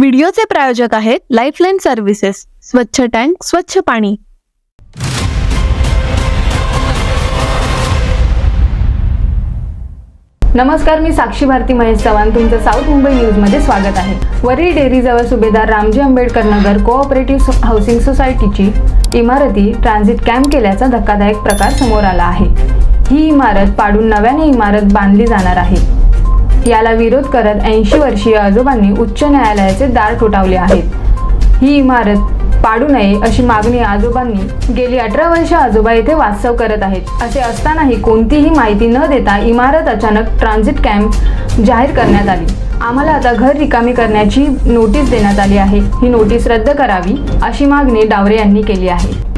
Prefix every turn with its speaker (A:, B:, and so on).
A: व्हिडिओचे प्रायोजक आहेत lifeline services स्वच्छ टँक स्वच्छ पाणी.
B: नमस्कार मी साक्षी भारती महेश चव्हाण. तुमचं साऊथ मुंबई न्यूजमध्ये स्वागत आहे. वरील डेअरीजवळ सुभेदार रामजी आंबेडकर नगर कोऑपरेटिव्ह हाऊसिंग सोसायटीची इमारती ट्रान्झिट कॅम्प केल्याचा धक्कादायक प्रकार समोर आला आहे. ही इमारत पाडून नव्याने इमारत बांधली जाणार आहे. याला विरोध करत ऐंशी वर्षीय आजोबांनी उच्च न्यायालयाचे दार ठोठावले आहेत. ही इमारत पाडू नये अशी मागणी आजोबांनी गेली अठरा वर्ष आजोबा येथे वास्तव करत आहेत. असे असतानाही कोणतीही माहिती न देता इमारत अचानक ट्रान्झिट कॅम्प जाहीर करण्यात आली. आम्हाला आता घर रिकामी करण्याची नोटीस देण्यात आली आहे. ही नोटीस रद्द करावी अशी मागणी डावरे यांनी केली आहे.